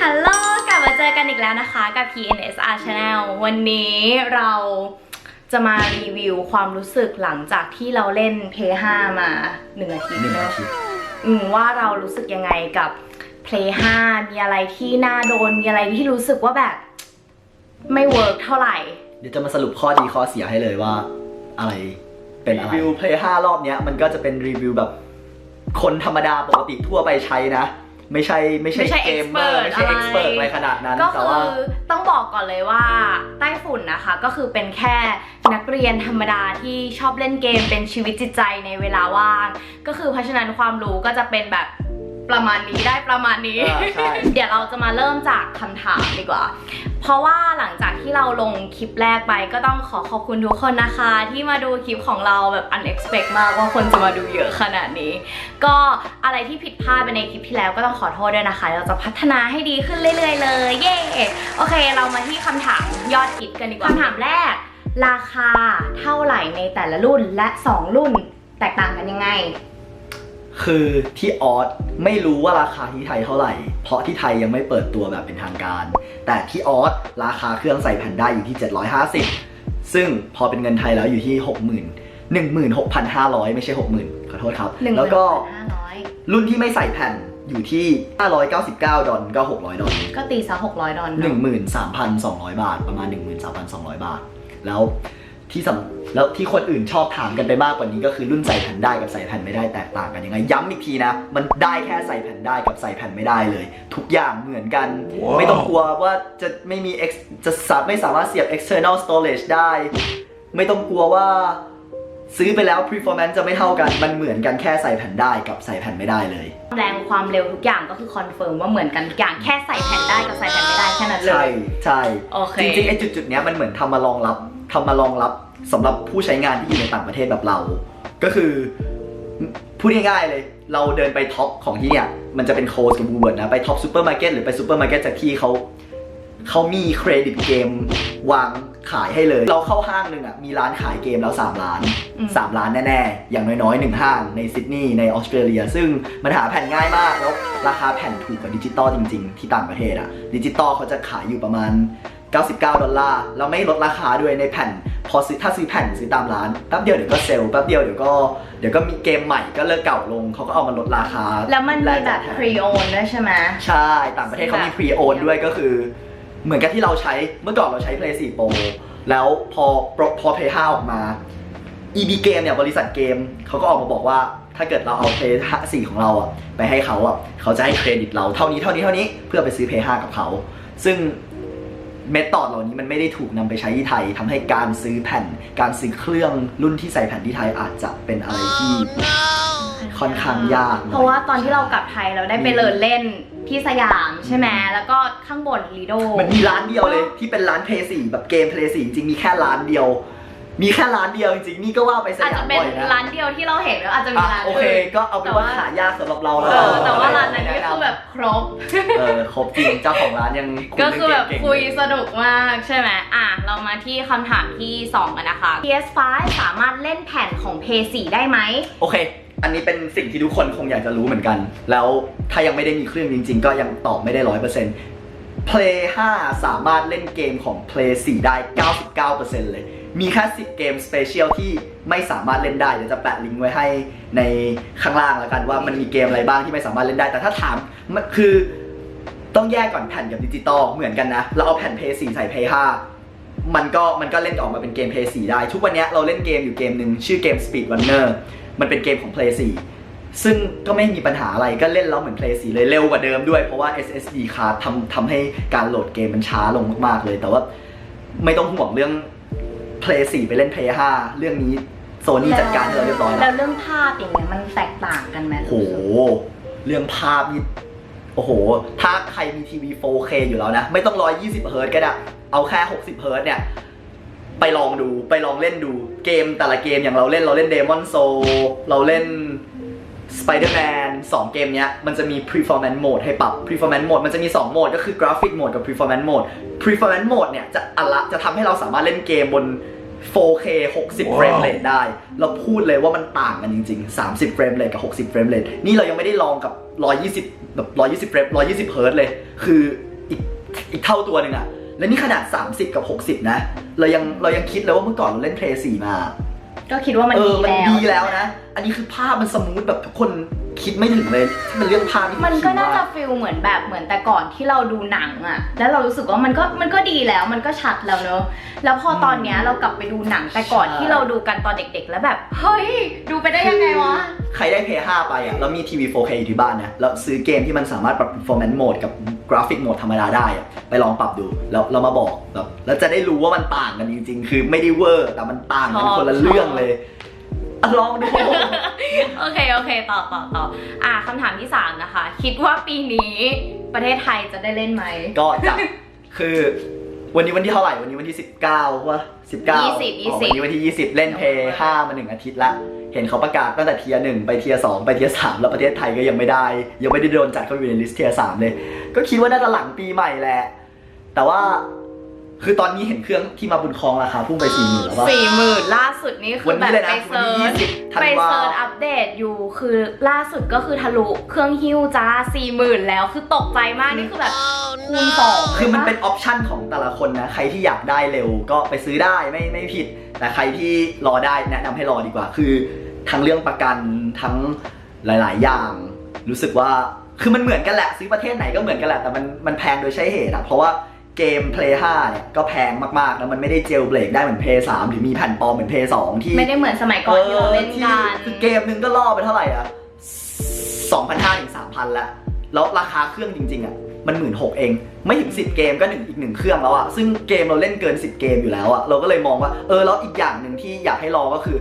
ฮัลโหลกลับมาเจอกันอีกแล้วนะคะกับ PNSR Channel วันนี้เราจะมารีวิวความรู้สึกหลังจากที่เราเล่น Play 5มาหนึ่งอาทิตย์หนึ่งเนอาอะทิตย์อืมว่าเรารู้สึกยังไงกับ Play 5มีอะไรที่น่าโดน มีอะไรที่รู้สึกว่าแบบ ไม่เวิร์กเท่าไหร่ เดี๋ยวจะมาสรุปข้อดีข้อเสียให้เลยว่า อะไรเป็นอะไร รีวิว Play 5รอบเนี้ยมันก็จะเป็นรีวิวแบบ คนธรรมดาปกติทั่วไปใช้นะ ไม่ใช่ไม่ใช่ไม่ใช่เกมเมอร์ expert ไม่ใช่อะไรเอ็กซ์เพรสอะไร ขนาดนั้นก็แต่คือว่า ต้องบอกก่อนเลยว่าใต้ฝุ่นนะคะ ก็คือเป็นแค่นักเรียนธรรมดาที่ชอบเล่นเกมเป็นชีวิตจิตใจในเวลาว่าง ก็คือเพราะฉะนั้นความรู้ก็จะเป็นแบบ ประมาณนี้ได้ประมาณนี้อ่าใช่เดี๋ยวเราจะมาเริ่มจากคำถามดีกว่า เพราะว่าหลังจากที่เราลงคลิปแรกไปก็ต้องขอขอบคุณทุกคนนะคะ ที่มาดูคลิปของเราแบบ unexpected มากว่าคนจะมาดูเยอะขนาดนี้ ก็อะไรที่ผิดพลาดไปในคลิปที่แล้วก็ต้องขอโทษด้วยนะคะ เราจะพัฒนาให้ดีขึ้นเรื่อยๆ เลย เย้โอเค เรามาที่คำถามยอดฮิตกันดีกว่าคำถามแรก ราคาเท่าไหร่ในแต่ละรุ่นและ 2 รุ่นแตกต่างกันยังไง คือที่ออสไม่รู้ว่าราคาที่ไทยเท่าไหร่ เพราะที่ไทยยังไม่เปิดตัวแบบเป็นทางการ แต่ที่ออสราคาเครื่องใส่แผ่นได้อยู่ที่ 750 ซึ่งพอเป็นเงินไทยแล้วอยู่ที่ 60,000 16,500 ไม่ใช่ 60,000 ขอโทษครับ1แล้วก็500รุ่นที่ไม่ใส่แผ่นอยู่ที่ 599 ดอลก็ 600 ดอลก็ตีซะ600 ดอลหนึ่งเนาะหมื่นสามพันสองร้อยบาท ประมาณหนึ่งหมื่นสามพันสองร้อยบาท แล้วที่สำ แล้วที่คนอื่นชอบถามกันไปมากกว่านี้ก็คือรุ่นใส่แผ่นได้กับใส่แผ่นไม่ได้แตกต่างกันยังไง ย้ำอีกทีนะ มันได้แค่ใส่แผ่นได้กับใส่แผ่นไม่ได้เลย ทุกอย่างเหมือนกันไม่ต้องกลัวว่าจะไม่มี X จะสาไม่สามารถเสียบ external storage ได้ ไม่ต้องกลัวว่า ซื้อไปแล้ว performance จะไม่เท่ากัน มันเหมือนกันแค่ใส่แผ่นได้กับใส่แผ่นไม่ได้เลย แรงความเร็วทุกอย่างก็คือคอนเฟิร์มว่าเหมือนกันทุกอย่างแค่ใส่แผ่นได้กับใส่แผ่นไม่ได้แค่นั้นเลใช่ย ใช่ โอเค จริงๆไอ้จุดๆเนี้ยมันเหมือนทำมารองรับทำมารองรับ สำหรับผู้ใช้งานที่อยู่ในต่างประเทศแบบเรา ก็คือพูดง่ายๆเลย เราเดินไปท็อปของที่เนี่ยมันจะเป็นโคสกับบูเวิร์ดนะไปท็อปซูเปอร์มาร์เก็ตหรือไปซูเปอร์มาร์เก็ตจากที่เขาเขามีเครดิตเกมวางขายให้เลย เราเข้าห้างหนึ่งอะมีร้านขายเกมแล้ว3ล้านอืม3ล้านแน่ๆ อย่างน้อยๆหนึ่งห้างในซิดนีย์ในออสเตรเลีย ซึ่งมันหาแผ่นง่ายมากแล้วราคาแผ่นถูกกว่าดิจิตอลจริงๆ ที่ต่างประเทศอะดิจิตอลเขาจะขายอยู่ประมาณ 99 ดอลลาร์เราไม่ลดราคาด้วยในแผ่น พอซื้อถ้าซื้อแผ่นซื้อตามร้านแป๊บเดียวเดี๋ยวก็เซลล์แป๊บเดียวเดี๋ยวก็เดี๋ยวก็มีเกมใหม่ก็เลิกเก่าลงเขาก็เอามาลดราคาแล้วมันมีแบบกจาก pre own ด้วยใช่ไหมใช่ ต่างประเทศเขามี pre own ด้วยก็คือ เหมือนกับที่เราใช้เมื่อก่อนเราใช้ Play 4 Pro แล้วพอพอ Play 5 ออกมา EB Game เนี่ยบริษัทเกมเขาก็ออกมาบอกว่าถ้าเกิดเราเอา Play 4 ของเราอะไปให้เขาอะเขาจะให้เครดิตเราเท่านี้เท่านี้เท่านี้เพื่อไปซื้อ Play 5 กับเขา ซึ่ง เมธอดเหล่านี้มันไม่ได้ถูกนำไปใช้ที่ไทยทำให้การซื้อแผ่น การซื้อเครื่องรุ่นที่ใส่แผ่นที่ไทยอาจจะเป็นอะไรที่ค่อนข้างยากหน่อยเพราะว่าตอนที่เรากลับไทยเราได้ไปเลินเล่นที่สยามใช่ไหมแล้วก็ข้างบนลีโดมันมีร้านเดียวเลยที่เป็นร้านเพลย์สี่แบบเกมเพลย์สี่จริงๆมีแค่ร้านเดียว มีแค่ร้านเดียวจริงๆ นี่ก็ว่าไปสอาจยาจะมเป็นบ่อยนะร้านเดียวที่เราเห็นแล้วอาจจะมีอะร้านโอเคอื่นก็เอาเป็นว่า หายากสำหรับเราเอแล้วอแต่ว่าร้านนั้นก็คือแบบครบ เออครบจริงเจ้าของร้านยังยก็คือแบบเก่งๆคุยเลสนุกมากใช่ไหมอะ เรามาที่คำถามที่ 2 กันนะคะ PS5 สามารถเล่นแผ่นของ PS4 ได้ไหม โอเค อันนี้เป็นสิ่งที่ทุกคนคงอยากจะรู้เหมือนกัน แล้วถ้ายังไม่ได้มีเครื่องจริง ๆ ก็ยังตอบไม่ได้ร้อยเปอร์เซ็นต์ Play 5 สามารถเล่นเกมของ Play 4 ได้ 99%เลย มีแค่10 เกมสเปเชียลที่ไม่สามารถเล่นได้ เดี๋ยวจะแปะลิงก์ไว้ให้ในข้างล่างแล้วกันว่ามันมีเกมอะไรบ้างที่ไม่สามารถเล่นได้ แต่ถ้าถามมันคือต้องแยกก่อนแผ่นกับดิจิตอลเหมือนกันนะ เราเอาแผ่น Play 4ใส่ Play 5มันก็มันก็เล่นออกมาเป็นเกม Play 4ได้ ทุกวันนี้เราเล่นเกมอยู่เกมหนึ่งชื่อเกม Speed Runner มันเป็นเกมของ Play 4ซึ่งก็ไม่มีปัญหาอะไรก็เล่นแล้วเหมือน Play 4 เลยเร็วกว่าเดิมด้วยเพราะว่า SSD card ทำทำให้การโหลดเกมมันช้าลงมากๆเลย แต่ว่าไม่ต้องห่วงเรื่อง Play 4ไปเล่น Play 5เรื่องนี้โซนี่จัดการให้เราเรียบร้อยแล้แล้ววเรื่องภาพอย่างเงี้ยมันแตกต่างกันไหมโอ้โห เรื่องภาพนี่โอ้โห ถ้าใครมีทีวี 4K อยู่แล้วนะ ไม่ต้อง 120เฮิร์ตก็ได้ เอาแค่ 60เฮิร์ตเนี่ย ไปลองดู ไปลองเล่นดู เกมแต่ละเกมอย่างเราเล่นเราเล่น Demon Soul เราเล่น Spider-Man 2 เกมเนี้ยมันจะมี performance mode ให้ปรับ performance mode มันจะมี 2 โหมดก็คือ graphic mode กับ performance mode performance mode เนี่ยจะอะละจะทำให้เราสามารถเล่นเกมบน 4K 60 เฟรมเรทได้ เราพูดเลยว่ามันต่างกันจริงๆ 30 เฟรมเรทกับ 60 เฟรมเรทนี่เรายังไม่ได้ลองกับ 120 แบบ 120 เฟรม 120 เฮิร์ตซ์เลย คืออีกอีกเท่าตัวหนึ่งอะและนี่ขนาด 30 กับ 60 นะ เรายังเรายังคิดเลยว่าเมื่อก่อนเราเล่นเพลย์4มา ก็คิดว่ามันเอดีอมันแล้ว ดีแล้วนะ อันนี้คือภาพมันสมูทแบบทุกคนคิดไม่ถึงเลยที่มันเรื่องภาพมันก็น่าคิดจะว่าฟิลเหมือนแบบเหมือนแต่ก่อนที่เราดูหนังอะแล้วเรารู้สึกว่ามันก็มันก็ดีแล้วมันก็ชัดแล้วเนอะแล้วพอตอนเนี้ยเรากลับไปดูหนังแต่ก่อนใช่ที่เราดูกันตอนเด็ก ๆ แล้วแบบ เฮ้ย ดูไปได้ยังไงวะ ใครได้ p 5ไปอะ แล้วมีทีวี 4K อยู่ที่บ้านนะ แล้วซื้อเกมที่มันสามารถปรับ performance mode กับก ราฟิกโหมดธรรมดาได้อะไปลองปรับดูแล้วเรามาบอกแบบแล้วจะได้รู้ว่ามันต่างกันจริง ๆ คือไม่ได้เวอร์แต่มันต่างกันชอบคนละเรื่องเลยอะลองดู โอเค โอเค ต่อต่อต่ออะคำถามที่ 3 นะคะ คิดว่าปีนี้ประเทศไทยจะได้เล่นไหม ก็จะคือ วันนี้วันที่เท่าไหร่วันนี้วันที่ 19วะ19 20อ๋อวันนี้วันที่ 20 เล่นเพย์5มาหนึ่งอาทิตย์ละเห็นเขาประกาศตั้งแต่เทียร์หนึ่งไปเทียร์สองไปเทียร์สามแล้วประเทศไทยก็ยังไม่ได้ ยังไม่ได้โดนจัดเข้าไปในลิสต์เทียร์สามเลย ก็คิดว่าน่าจะหลังปีใหม่แหละ แต่ว่า คือตอนนี้เห็นเครื่องที่มาบุญครองราคาพุ่งไปสี่หมื่นแล้วว่าสี่หมื่นล่าสุดนี่คืวัอนแบนี้บเลยนะไปวันเซิที่ร์ช20ธัไปนวา เซิร์ชอัปเดตอยู่คือล่าสุดก็คือทะลุเครื่องฮิ้วจ้าสี่หมื่นแล้วคือตกใจมากนี่คือแบบคูณสองคือมันเป็นออปชันของแต่ละคนนะ ใครที่อยากได้เร็วก็ไปซื้อได้ไม่ไม่ผิด แต่ใครที่รอได้แนะนำให้รอดีกว่า คือทั้งเรื่องประกันทั้งหลาย ๆ อย่าง รู้สึกว่าคือมันเหมือนกันแหละ ซื้อประเทศไหนก็เหมือนกันแหละแต่มันมันแพงโดยใช้เหตุอะเพราะว่า เกม Play 5เนี่ยก็แพงมากๆ แล้วมันไม่ได้เจลเบรกได้เหมือน Play 3หรือมีแผ่นปลอมเหมือน Play 2ที่ไม่ได้เหมือนสมัยก่อนที่เราเล่นที่กันคือเกมหนึงก็ล่อไปเท่าไหร่อะ2,500ถึง3,000ละแล้วราคาเครื่องจริงๆอะมันหมื่นหกเอง ไม่ถึง 10 เกมก็หนึ่งอีกหนึ่งเครื่องแล้วอะซึ่งเกมเราเล่นเกิน 10 เกมอยู่แล้วอะเราก็เลยมองว่าเออแล้วอีกอย่างหนึ่งที่อยากให้รอก็คือ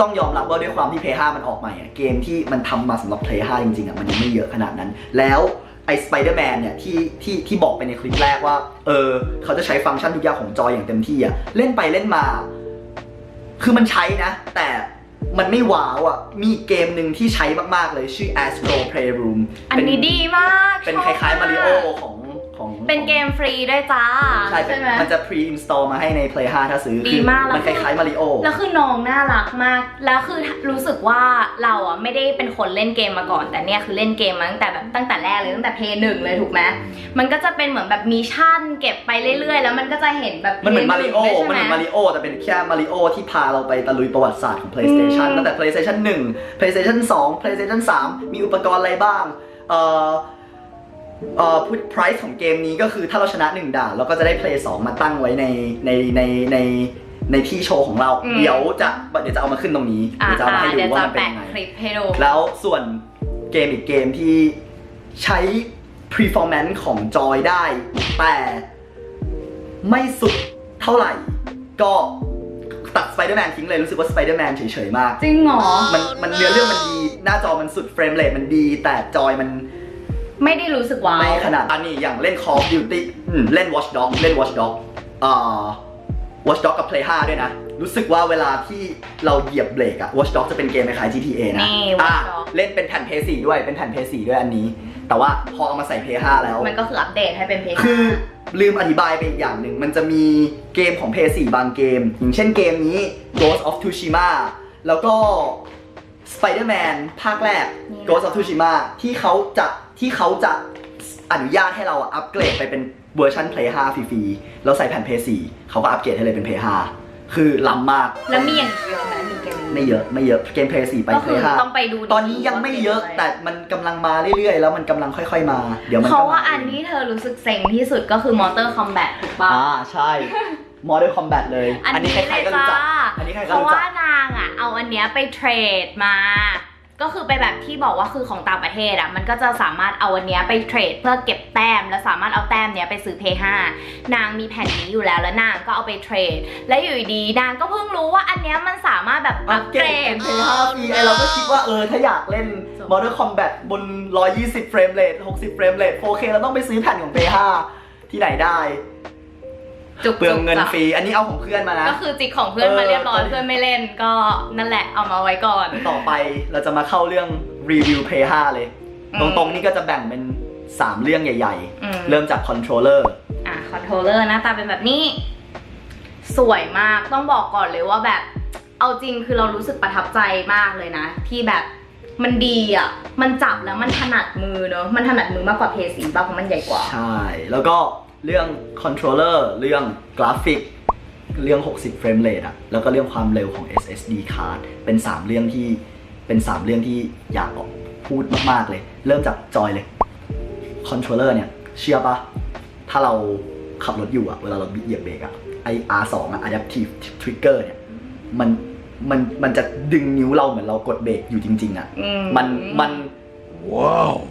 ต้องยอมรับว่าด้วยความที่ Play 5มันออกใหม่อะเกมที่มันทำมาสำหรับ Play 5จริงๆอะมันยังไม่เยอะขนาดนั้น แล้ว ไอ้ Spider-Man เนี่ยที่ที่ที่บอกไปในคลิปแรกว่า เออ เขาจะใช้ฟังก์ชันทุกอย่างของจอยอย่างเต็มที่อะเล่นไปเล่นมา คือมันใช้นะ แต่มันไม่ว้าวอะมีอีกเกมหนึ่งที่ใช้มาก ๆ เลยชื่อ Astro Playroom อันนี้ดีมากเป็นชอบคล้ายๆมาริโอมกของ ของเป็นเกมฟรีด้วยจ้า ใช่เป็นไหมมันจะ pre install มาให้ใน Play 5 ถ้าซื้อดีคือมากแล้วมันคล้ายๆมาริโอแล้วคือน้องน่ารักมาก แล้วคือรู้สึกว่าเราอะไม่ได้เป็นคนเล่นเกมมาก่อน แต่เนี่ยคือเล่นเกมมาตั้งแต่แบบตั้งแต่แรกเลยตั้งแต่เพย์หนึ่งเลยถูกไหมมันก็จะเป็นเหมือนแบบมีชั่นเก็บไปเรื่อยๆ แล้วมันก็จะเห็นแบบมันเหมือนมาริโอเพลย์หมันเหงมือนมาด้วยริโอแต่เป็นแค่มาริโอที่พาเราไปตะลุยประวัติศาสตร์ของ PlayStation อืมตั้งแต่ PlayStation 1 PlayStation 2 PlayStation 3 มีอุปกรณ์อะไรบ้างเอ่อ เอ่อพูด price ของเกมนี้ก็คือถ้าเราชนะ 1 ด่านเราก็จะได้ Play 2มาตั้งไว้ในในในในในที่โชว์ของเรา อืม เดี๋ยวจะเดี๋ยวจะเอามาขึ้นตรงนี้อ่าเดี๋ยวจะเอามาให้ดูเดี๋ยวว่าจะมันเป็นแปะยังไง คลิปให้ดู แล้วส่วนเกมอีกเกมที่ใช้ performance ของจอยได้ แต่ไม่สุดเท่าไหร่ ก็ตัด Spider-Man ทิ้งเลยรู้สึกว่า Spider-Man เฉยๆมาก จริงเหรอ มันมันเนื้อเรื่องมันดี หน้าจอมันสุดเฟรมเรทมันดี แต่จอยมัน ไม่ได้รู้สึกว้าว ไม่ขนาดอันนี้อย่างเล่น Call of Duty อืมเล่น Watch Dog เล่น Watch Dog อ่า Watch Dog กับ Play 5 ด้วยนะ รู้สึกว่าเวลาที่เราเหยียบเบรกอะ Watch Dog จะเป็นเกมคล้ายๆ GTA นะนี่อะ Watch Dog เล่นเป็นแผ่น PS4 ด้วยเป็นแผ่น PS4 ด้วยอันนี้ แต่ว่าพอเอามาใส่ PS5 แล้ว มันก็คืออัปเดตให้เป็นเพย์คือลืมอธิบายไปอีกอย่างหนึ่ง มันจะมีเกมของ PS4 บางเกม อย่างเช่นเกมนี้ Ghost of Tsushima แล้วก็ Spider-Man ภาคแรก Ghost of Tsushima ที่เขาจะ ที่เขาจะอนุญาตให้เราอะอัปเกรดไปเป็นเวอร์ชัน Play 5ฟรีๆแล้วใส่แผ่น PS4 เขาก็อัปเกรดให้เลยเป็น Play 5คือล้ำมาก แล้วมีอย่างเยอะไหมมีเกมไม่เยอะไม่เยอะเกม Play 4ไป ก็คือ Play ต้องไปดู5ตอนนี้ยังไม่เยอะว่าเกมแต่มันกำลังมาเรื่อยๆ แล้วมันกำลังค่อยๆมา เดี๋ยวมันเพก็ราะว่ามาอันที่เธอรู้สึกเซ็งที่สุดก็คือ Mortal Kombat ถูกปะอ่าใช่ Modern Combat เลยอันนี้ใคเลรยๆก็รู้จ้า จักอันนี้ใครก็เพราะรู้จัว่าก นางอะเอาอันเนี้ยไปเทรดมา ก็คือไปแบบที่บอกว่าคือของต่างประเทศอะมันก็จะสามารถเอาอันเนี้ยไปเทรดเพื่อเก็บแต้ม แล้วสามารถเอาแต้มเนี้ยไปซื้อเพย์ห้านางมีแผ่นนี้อยู่แล้วแล้วนางก็เอาไปเทรด และอยู่ดีๆนางก็เพิ่งรู้ว่าอันเนี้ยมันสามารถแบบอัอัปปเกเกรรดเป็ดน Play 5ปีไอเราก็คิดว่าเออถ้าอยากเล่นจบ Modern Combat บน 120 เฟรมเรท60 เฟรมเรท 4K เราต้องไปซื้อแผ่นของ Play 5ที่ไหนได้ จุกๆเปลืองเงินจ้ะฟรี อันนี้เอาของเพื่อนมานะ ก็คือจิกของเพื่อนมาเออเรียบร้อยตอนนี้เพื่อนไม่เล่นก็นั่นแหละเอามาไว้ก่อน ต่อไปเราจะมาเข้าเรื่องรีวิว Play 5เลยอืตมรงๆนี่ก็จะแบ่งเป็น 3 เรื่องใหญ่อืมๆเริ่มจากคอนโทรลเลอร์อะคอนโทรลเลอร์หน้าตาเป็นแบบนี้ สวยมากต้องบอกก่อนเลยว่าแบบ เอาจริงคือเรารู้สึกประทับใจมากเลยนะ ที่แบบมันดีอะ มันจับแล้วมันถนัดมือเนอะมันถนัดมือมากกว่าเพย์สีบ้างเพราะมันใหญ่กว่า ใช่ แล้วก็ เรื่องคอนโทรลเลอร์เรื่องกราฟิก เรื่อง 60 เฟรมเรทอะแล้วก็เรื่องความเร็วของ SSD card เป็น 3 เรื่องที่เป็น 3 เรื่องที่อยากออกพูดมากๆเลย เริ่มจากจอยเลยคอนโทรลเลอร์เนี่ย เชื่อปะถ้าเราขับรถอยู่อะเวลาเราเหยียบเบรกอะไอ R2 อะ Adaptive Trigger เนี่ยมันมันมันจะดึงนิ้วเราเหมือนเรากดเบรกอยู่จริง ๆอะอืมันมัน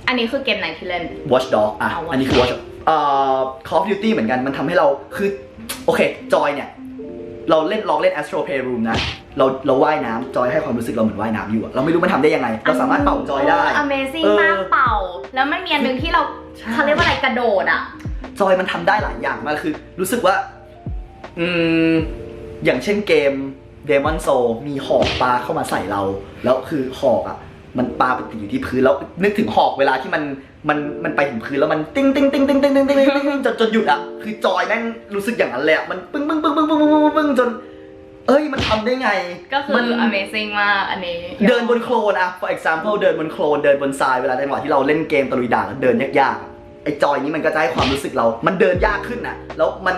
อันนี้คือเกมไหนที่เล่น Watch Dog อะเอา Watch อันนี้คือ Watch Dog เอ่อ Call of Duty เหมือนกันมันทำให้เราคือโอเคจอยเนี่ย เราเล่นลองเล่น Astro Playroom นะ เราเราว่ายน้ำจอยให้ความรู้สึกเราเหมือนว่ายน้ำอยู่อะเราไม่รู้มันทำได้ยังไง เราสามารถเป่าจอยได้เ Amazing เออ มากเป่า แล้วมันมีอันหนึ่งที่เราใช่ เขาเรียกว่าอะไรกระโดดอะ จอยมันทำได้หลายอย่างมากคือ รู้สึกว่า อืม อย่างเช่นเกม Demon Soul มีหอกปลาเข้ามาใส่เรา แล้วคือหอกอะ มันปลาไปติดอยู่ที่พื้นแล้วนึกถึงหอกเวลาที่มันมันมันไปถึงพื้นแล้วมันติ้งติ้งติ้งติ้งติ้งติ้งติ้งติ้งติ้งจนจนหยุดอะคือจอยแม่งรู้สึกอย่างนั้นเลยอะมันปึ้งปึ้งปึ้งปึ้งปึ้งปึ้งปึ้งปึ้งจน เอ้ยมันทำได้ไงก็คือมัน Amazing มากอันนี้ เดินบนโคลนอะ for example เดินบนโคลนเดินบนทรายเวลาจังหวะที่เราเล่นเกมตะลุยด่านแล้วเดินยากๆอะไอ้จอยนี้มันก็จะให้ความรู้สึกเรา มันเดินยากขึ้นนะแล้วมัน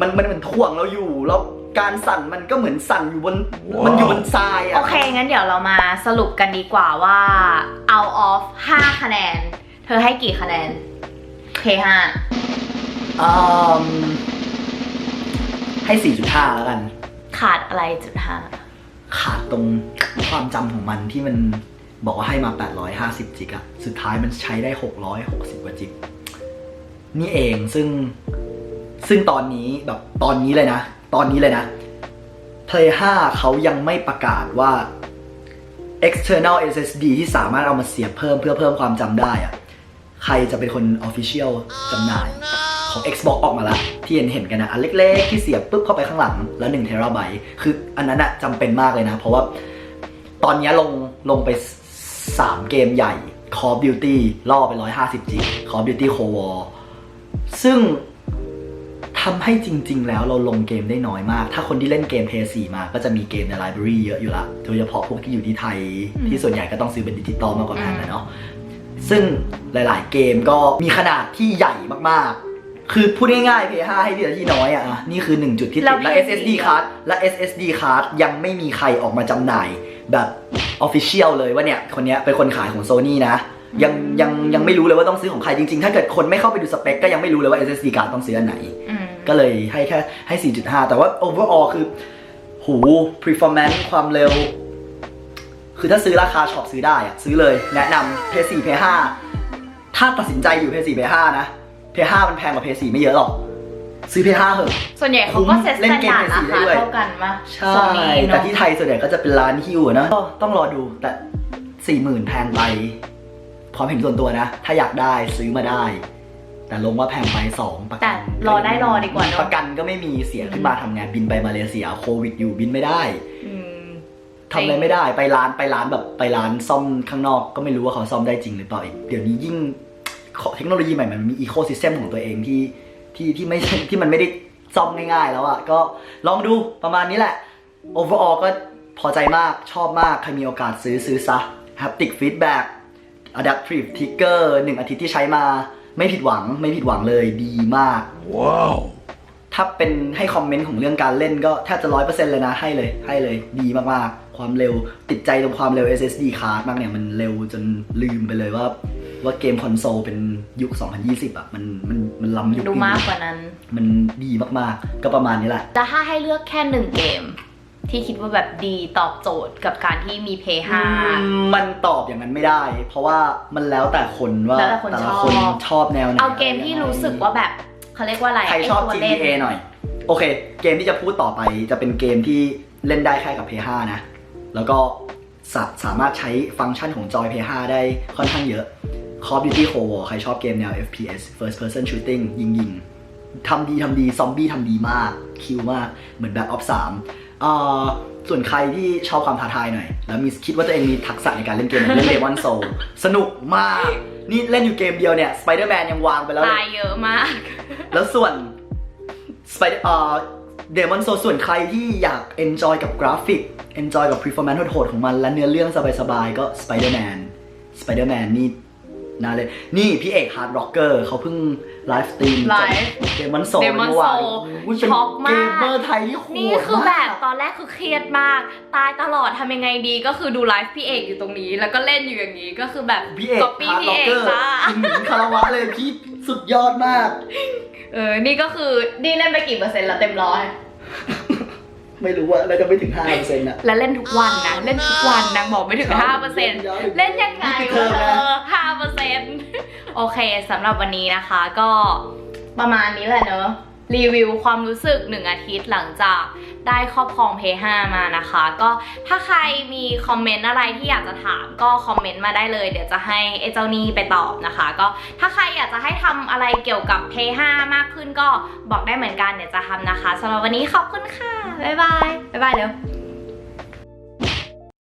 มันมันเหมือนถ่วงเราอยู่แล้ว การสั่นมันก็เหมือนสั่นอยู่บน มันอยู่บนทรายอะโอเค งั้นเดี๋ยวเรามาสรุปกันดีกว่าว่า out of 5 คะแนน เธอให้กี่คะแนน K5 อืมให้ 4.5 แล้วกันขาดอะไรจุดห้าขาดตรงความจำของมันที่มันบอกว่าให้มา 850 จิกอะสุดท้ายมันใช้ได้ 660 กว่าจิก นี่เองซึ่งซึ่งตอนนี้แบบตอนนี้เลยนะ ตอนนี้เลยนะ Play 5 เขายังไม่ประกาศว่า external SSD ที่สามารถเอามาเสียบเพิ่มเพื่อเพิ่มความจำได้อะใครจะเป็นคน official จำหน่าย ของ Xbox ออกมาแล้วที่เห็นเห็นกันนะ อันเล็กๆ ที่เสียบปุ๊บเข้าไปข้างหลัง แล้ว1เทราไบต์คืออันนั้นอะจำเป็นมากเลยนะ เพราะว่าตอนนี้ลงลงไป 3 เกมใหญ่ Call of Duty ล่อไป 150 g Call of Duty Cold War ซึ่ง ทำให้จริง ๆ แล้วเราลงเกมได้น้อยมาก ถ้าคนที่เล่นเกม PS4 มา ก็จะมีเกมในไลบรารีเยอะอยู่ละโดยเฉพาะพวกที่อยู่ที่ไทย ที่ส่วนใหญ่ก็ต้องซื้อเป็นดิจิตอลมากกว่าแผ่นนะเนาะซึ่งหลาย ๆ เกมก็มีขนาดที่ใหญ่มากๆ คือพูดง่ายๆ PS5 ให้ที่ที่น้อยอะอะ นี่คือ1จุดที่ติแล้ดวและ PS4 SSD card และ SSD card ยังไม่มีใครออกมาจำหน่ายแบบ Official เลยว่าเนี่ย คนเนี้ยเป็นคนขายของ Sony นะ ยังยังยังไม่รู้เลยว่าต้องซื้อของใครจริง ๆ ถ้าเกิดคนไม่เข้าไปดูสเปคก็ยังไม่รู้เลยว่า SSD card ต้องซื้ออันไหนอืม ก็เลยให้แค่ให้ 4.5 แต่ว่า overall คือ หู performance ความเร็ว คือถ้าซื้อราคาช็อปซื้อได้อะซื้อเลยแนะนำ PS4 PS5 ถ้าตัดสินใจอยู่ PS4 PS5 นะ PS5 มันแพงกว่า PS4 ไม่เยอะหรอก ซื้อ PS5 เถอะ ส่วนใหญ่เขาก็เซ็ตเล่สนแตนเกมดาร์ดรา PS4 คาได้ด้วยเท่ากันปะใช่โซนี่แต่เนาะที่ไทยส่วนใหญ่ก็จะเป็นร้านฮิวอะนะก็ต้องรอดูแต่ 40,000แพงไปความเห็นส่วนตัวนะ ถ้าอยากได้ซื้อมาได้ แต่ลงว่าแพงไปสองประแต่กันรอได้รอดีกว่าเนปอะระกันก็ไม่มีเสียขึ้นมาทำงานบินไปมาเลเซียโควิดอยู่บินไม่ได้อืม ทำอะไรไม่ได้ไปร้านไปร้านแบบไปร้านซ่อมข้างนอกก็ไม่รู้ว่าเขาซ่อมได้จริงหรือเปล่าอีกเดี๋ยวนี้ยิ่งเทคโนโลยีใหม่มันมีอีโคซิสเต็มของตัวเองที่ที่ที่ไม่ใช่ที่มันไม่ได้ซ่อมง่ายๆ แล้วอะก็ลองดูประมาณนี้แหละ overall ก็พอใจมากชอบมาก ใครมีโอกาสซื้อซื้อซะ haptic feedback adaptive trigger หนึ่งอาทิตย์ที่ใช้มา ไม่ผิดหวังไม่ผิดหวังเลยดีมาก Wow. ถ้าเป็นให้คอมเมนต์ของเรื่องการเล่นก็แทบจะร้อยเปอร์เซ็นต์เลยนะให้เลยให้เลยดีมากๆ ความเร็วติดใจตรงความเร็ว SSD card มากเนี่ยมันเร็วจนลืมไปเลยว่า ว่าเกมคอนโซลเป็นยุค 2020 อะ มันมันมันล้ำยุคดูนี้มากกว่านั้น มันดีมากๆ ก็ประมาณนี้แหละแต่ถ้าให้เลือกแค่หนึ่งเกม ที่คิดว่าแบบดีตอบโจทย์กับการที่มี Play 5มันตอบอย่างนั้นไม่ได้ เพราะว่ามันแล้วแต่คนว่าแล้วแต่คนละชอบคนชอบแนวไหนเอาเกมที่รู้สึกว่าแบบเขาเรียกว่าอะไรใครชอบ ไตัวเล่น GTA หน่อย โอเค เกมที่จะพูดต่อไปจะเป็นเกมที่เล่นได้แค่กับ PS5 นะ แล้วก็สาสามารถใช้ฟังก์ชันของจอย PS5 ได้ค่อนข้างเยอะ Call of Duty Cold War ใครชอบเกมแนว FPS First Person Shooting ยิงยิงๆทำดีทำดี ซอมบี้ทำดีมาก คิวมาก เหมือน Black Ops 3เอ่อ ส่วนใครที่ชอบความท้าทายหน่อย แล้วมีคิดว่าตัวเองมีทักษะในการเล่นเกมเล่น Demon Soul สนุกมาก นี่เล่นอยู่เกมเดียวเนี่ย Spider-Man ยังวางไปแล้วเลตายยเยอะมาก แล้วส่วน Spider เอ่อเดมอนโซส่วนใครที่อยาก enjoy กับกราฟิก enjoy กับ performance โหดๆของมัน และเนื้อเรื่องสบายๆ ก็ Spider-Man Spider-Man นี่ น่าเลย นี่พี่เอก Hard Rocker เขาเพิ่งไลฟ์สตรีมไลฟ์เดมอนโซ Demon เมื่อวาน Soul อุ๊ยเป็นช็อกมากเกมเมอร์ไทยที่โหดนี่คือแบมาบก ตอนแรกคือเครียดมาก ตายตลอดทำยังไงดีก็คือดูไลฟ์พี่เอกอยู่ตรงนี้ แล้วก็เล่นอยู่อย่างนี้ก็คือแบบ พี่เอกก๊อปปี้ Hard พี่เอก Rocker จ้าคารวะเลยพี่สุดยอดมาก เออ นี่ก็คือนี่เล่นไปกี่เปอร์เซ็นต์แล้วเต็มร้อย ไม่รู้ว่าแล้วจะไม่ถึง5%นะแล้วเล่นทุกวันนะเล่นทุกวันนางบอกไม่ถึง5%เล่นยังไงนี่คือเทอมเอนะอห้าเปอร์เซ็นต์โอเคสำหรับวันนี้นะคะ ก็ประมาณนี้แหละเนอะ รีวิวความรู้สึกหนึ่งอาทิตย์หลังจากได้ครอบครอง p 5มานะคะ ก็ถ้าใครมีคอมเมนต์อะไรที่อยากจะถามก็คอมเมนต์มาได้เลย เดี๋ยวจะให้ไอ้เจ้านี่ไปตอบนะคะ ก็ถ้าใครอยากจะให้ทำอะไรเกี่ยวกับ p 5มากขึ้นก็บอกได้เหมือนกันเดี๋ยวจะทำนะคะสำหรับวันนี้ขอบคุณค่ะ บ๊ายบาย บ๊ายบายเดี๋ยว